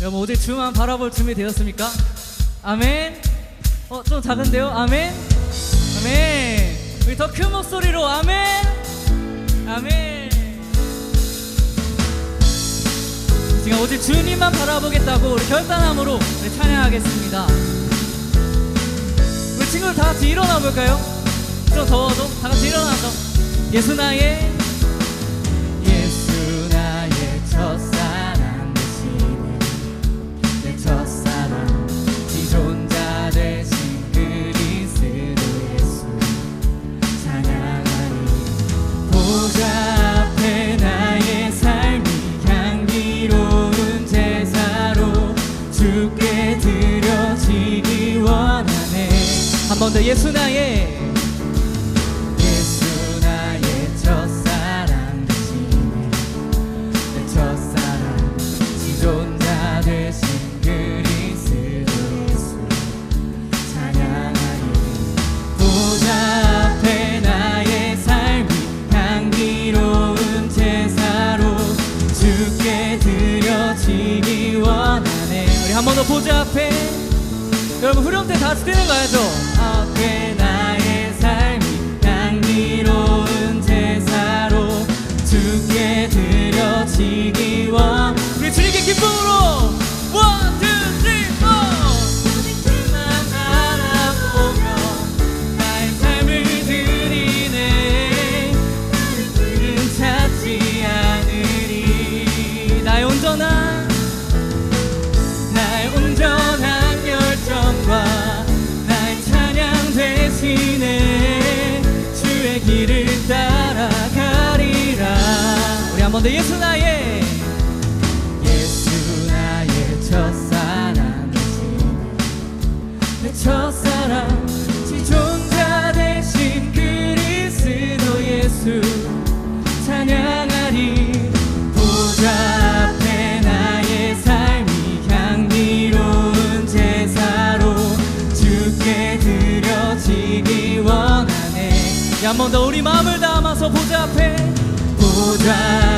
여러분 오직 주만 바라볼 준비 되었습니까? 아멘. 어 좀 작은데요? 아멘. 아멘. 우리 더 큰 목소리로 아멘. 아멘. 지금 오직 주님만 바라보겠다고 우리 결단함으로 우리 찬양하겠습니다. 우리 친구들 다 같이 일어나 볼까요? 좀 더워도 다 같이 일어나서 예수 나의 더 예수 나의 예수 나의 첫사랑 되시네 내 첫사랑 지존자 되신 그리스도 예수 찬양하니 보좌 앞에 나의 삶이 향기로운 제사로 주께 드려지기 원하네 우리 한 번 더 보좌 앞에 여러분 후렴 때다 같이 뛰는 거 알죠? 앞에 더 예수 나의 예수 나의 첫사랑 되시네 내 첫사랑 지존자 되신 그리스도 예수 찬양하리. 보좌 앞에 나의 삶이 향기로운 제사로 주께 드려지기 원하네. 한번 더 우리 마음을 담아서 보좌 앞에. 보좌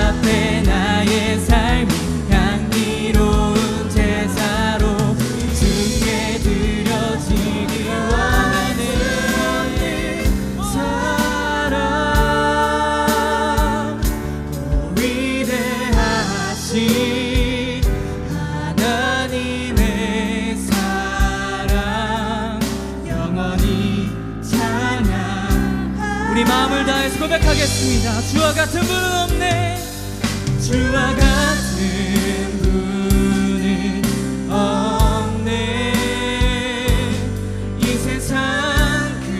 힘을 다해서 고백하겠습니다. 주와 같은 분 없네. 주와 같은 분은 없네. 이 세상 그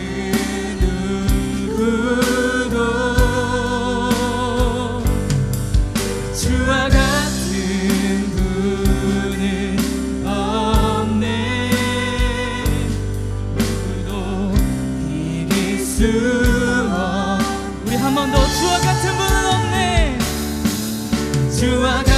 누구도 주와 같은 분은 없네. 누구도 이길 수 주와